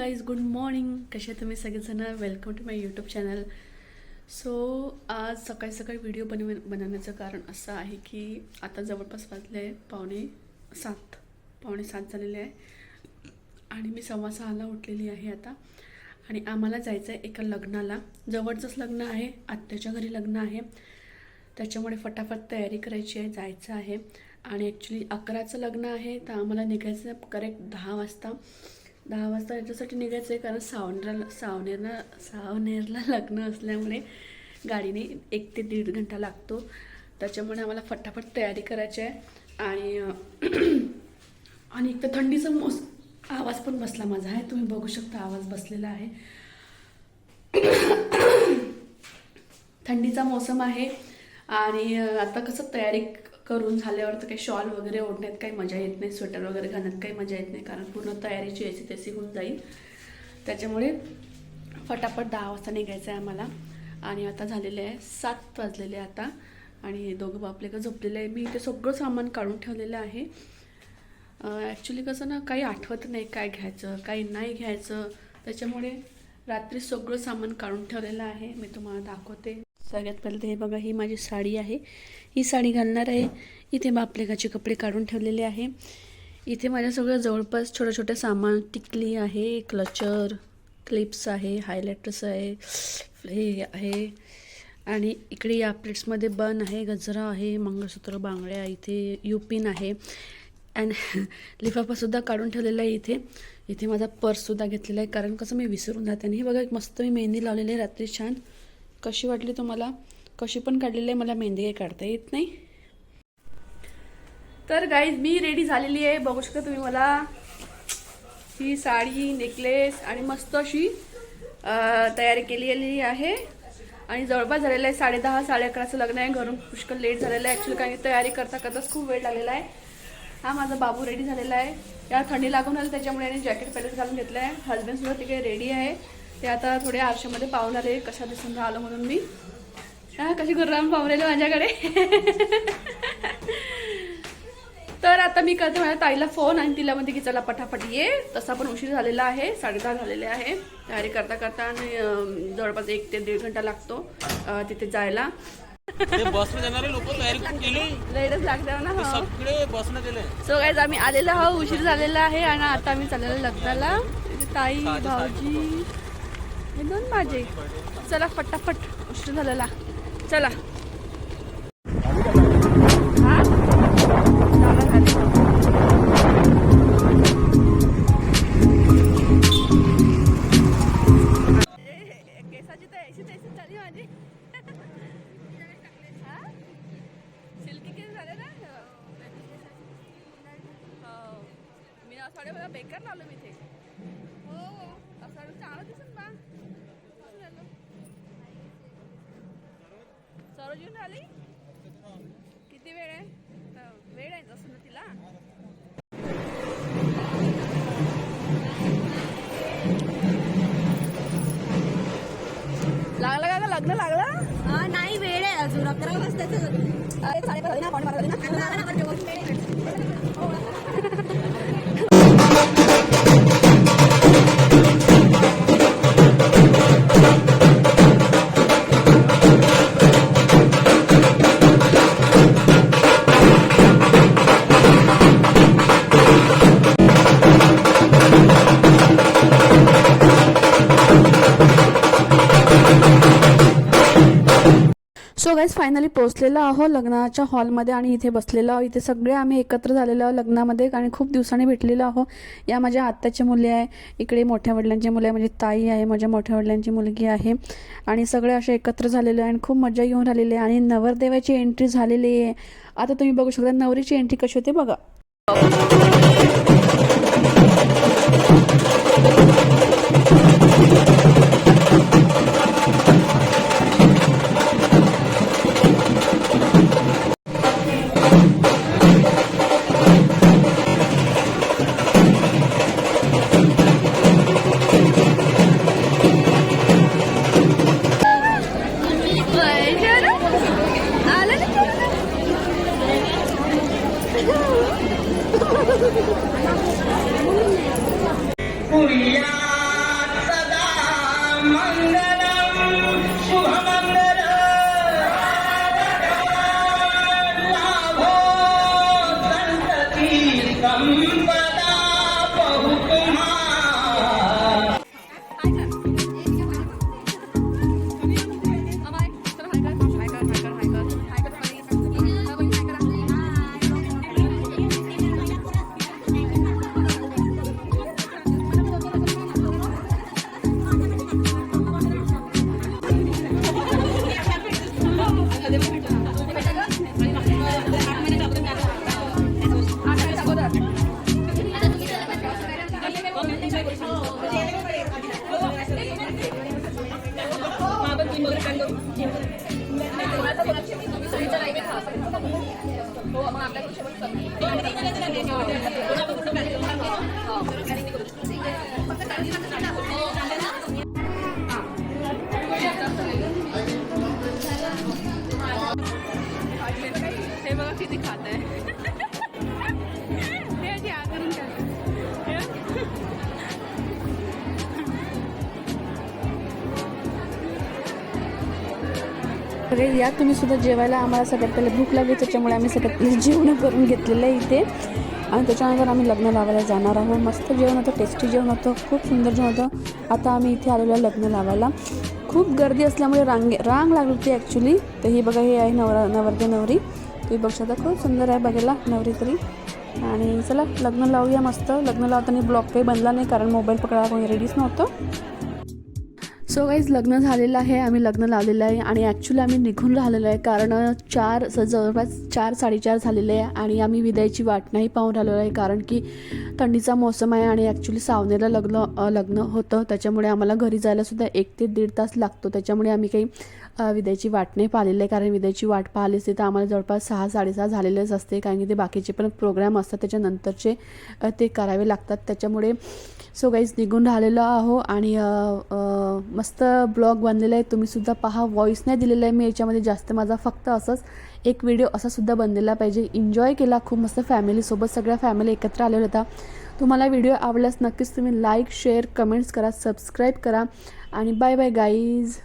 Guys good morning कसे तुम्ही सगळेजण? Welcome to my YouTube channel so आज सकाळी सकाळी व्हिडिओ बनव बनवण्याचं कारण असं आहे की आता जवळपास वाजले आहे पावणे सात. पावणे सात झालेले आहे. आणि मी सव्वा सहाला उठलेली आहे आता. आणि आम्हाला जायचं आहे एका लग्नाला. जवळचंच लग्न आहे. आत्याच्या घरी लग्न आहे. त्याच्यामुळे फटाफट तयारी करायची आहे जायचं आहे. आणि ॲक्च्युली अकराचं लग्न आहे तर आम्हाला निघायचं करेक्ट दहा वाजता. दहा वाजता याच्यासाठी निघायचं आहे कारण सावनेरला सावनेरला सावनेरला लग्न असल्यामुळे गाडीने एक ते दीड घंटा लागतो. त्याच्यामुळे आम्हाला फटाफट तयारी करायची आहे. आणि आणि एक तर थंडीचा मोस आवाज पण बसला माझा. आहे तुम्ही बघू शकता आवाज बसलेला आहे. थंडीचा मोसम आहे. आणि आता कसं तयारी करून झाल्यावर तर काही शॉल वगैरे ओढण्यात काही मजा येत नाही स्वेटर वगैरे घालण्यात काही मजा येत नाही कारण पूर्ण तयारीची याची तशी होऊन जाईल. त्याच्यामुळे फटाफट दहा वाजता निघायचं आहे आम्हाला. आणि आता झालेले आहे सात वाजलेले आहे आता. आणि दोघं बापले का झोपलेले आहे. मी इथे सगळं सामान काढून ठेवलेलं आहे. ॲक्च्युली कसं ना काही आठवत नाही काय घ्यायचं काही नाही घ्यायचं. त्याच्यामुळे रात्री सगळं सामान काढून ठेवलेलं आहे. मी तुम्हाला दाखवते. सगळ्यात पहिले हे बघा ही माझी साडी आहे. ही साडी घालणार आहे. इथे बापलेगाचे कपडे काढून ठेवलेले आहे. इथे माझ्या सगळं जवळपास छोटं छोटं सामान टिकली आहे. क्लचर क्लिप्स आहे हायलायटर्स आहे हे आहे. आणि इकडे या प्लेट्समध्ये बन आहे गजरा आहे मंगळसूत्र बांगड्या इथे युपिन आहे. अँड लिफाफासुद्धा काढून ठेवलेला आहे इथे. इथे माझा पर्ससुद्धा घेतलेला आहे कारण कसं मी विसरून जाते. आणि हे बघा एक मस्त मी मेहंदी लावलेली आहे रात्री छान. कशी वाटली तुम्हाला? कशी पण काढलेली आहे मला मेहंदी काही काढता येत नाही. तर गाईज मी रेडी झालेली आहे. बघू शकता तुम्ही मला. ही साडी नेकलेस आणि मस्त अशी तयारी केलेली आहे. आणि जवळपास झालेलं आहे साडे दहा साडे अकराचं लग्न आहे. घरून पुष्कळ लेट झालेलं आहे. ॲक्च्युली काही तयारी करता करताच खूप वेळ लागलेला आहे. हा माझा बाबू रेडी झालेला आहे. याला थंडी लागून आली त्याच्यामुळे याने जॅकेट पॅलेस घालून घेतलं आहे हजबंडसुद्धा तिकडे रेडी आहे. ते आता थोडे आरशामध्ये आले कशा दिसून राहिलं म्हणून मी. हा कशी गुर्राम पाहून राहिले माझ्याकडे. तर आता मी करते माझ्या ताईला फोन आणि तिला म्हणते की चला पटापट ये. तसा पण उशीर झालेला आहे साडेदहा झालेले आहे. तयारी करता करता आणि जवळपास एक ते दीड घंटा लागतो तिथे जायला. बसने जाणारे लोक तयारी करून गेले. लेटच लागते ना ते हो. सगळे बसने गेले. सो गाईज आम्ही आलेलो आहो उशीर झालेला आहे आणि आता आम्ही चाललेलो लग्नाला. ताई भाऊजी हे दोन माझे चला फटाफट उशीर झालेला. चला. सरोज येऊन आली? किती वेळ आहे? वेळ आहे तसं ना तिला. लागला का? लग्न लागलं नाही वेळ आहे अजून. अकरा वाजताच. अरे साडेपाच ना? गाईज फायनली पोहोचलेलो आहो लग्नाच्या हॉलमध्ये आणि इथे बसलेलो आहो. इथे सगळे आम्ही एकत्र झालेलो आहो लग्नामध्ये आणि खूप दिवसांनी भेटलेलो आहो. या माझ्या आत्याची मुली आहे इकडे मोठ्या वडिलांची मुलं आहे म्हणजे ताई आहे माझ्या मोठ्या वडिलांची मुलगी आहे. आणि सगळे असे एकत्र झालेले आहे आणि खूप मजा येऊन राहिलेली आहे. आणि नवरदेवाची एंट्री झालेली आहे. आता तुम्ही बघू शकता नवरीची एंट्री कशी होते बघा. புரியா சதா மங்களம். हे बघा किती खात आहे. अरे या तुम्ही सुद्धा जेवायला आम्हाला सगळ्यात पहिले भूक लागली त्याच्यामुळे आम्ही सगळ्यात पहिले जेवण करून घेतलेलं आहे इथे. आणि त्याच्यानंतर आम्ही लग्न लावायला जाणार आहोत. मस्त जेवण होतं टेस्टी जेवण होतं खूप सुंदर जेवण होतं. आता आम्ही इथे आलेलो आहे लग्न लावायला. खूप गर्दी असल्यामुळे रांगे रांग लागली होती ॲक्च्युली तर ही बघा हे आहे नवरा नवरदे नवरी. तुम्ही बघू शकता खूप सुंदर आहे बघायला नवरी तरी. आणि चला लग्न लावूया मस्त. लग्न लावताना ब्लॉक काही बनला नाही कारण मोबाईल पकडायला कोणी रेडीच नव्हतं. सो गाईज लग्न झालेलं आहे आम्ही लग्न लावलेलं आहे आणि ॲक्च्युली आम्ही निघून राहिलेलो आहे कारण चार स- जवळपास चार साडेचार झालेले आहे आणि आम्ही विदायची वाट नाही पाहून राहिलेलो आहे कारण की थंडीचा मोसम आहे आणि ॲक्च्युली सावनेला लग्न लग्न होतं. त्याच्यामुळे आम्हाला घरी जायलासुद्धा एक ते दीड तास लागतो. त्याच्यामुळे आम्ही काही अ, विदायची वाट नाही पाहिलेली आहे कारण विदायची वाट पाहिली असते तर आम्हाला जवळपास सहा साडेसहा झालेलेच असते कारण की ते बाकीचे पण प्रोग्राम असतात. त्याच्यानंतरचे ते करावे लागतात. त्याच्यामुळे सो गाईज निघून राहिलेलो आहो आणि मस्त ब्लॉग बनलेला आहे. तुम्हीसुद्धा पहा. व्हॉईस नाही दिलेला आहे मी याच्यामध्ये जास्त माझा फक्त असंच एक व्हिडिओ असा सुद्धा बनलेला पाहिजे. एन्जॉय केला. खूप मस्त फॅमिलीसोबत सगळ्या फॅमिली एकत्र आलेला होता तुम्हाला व्हिडिओ आवडल्यास नक्कीच तुम्ही लाईक शेअर कमेंट्स करा सबस्क्राईब करा. आणि बाय बाय गाईज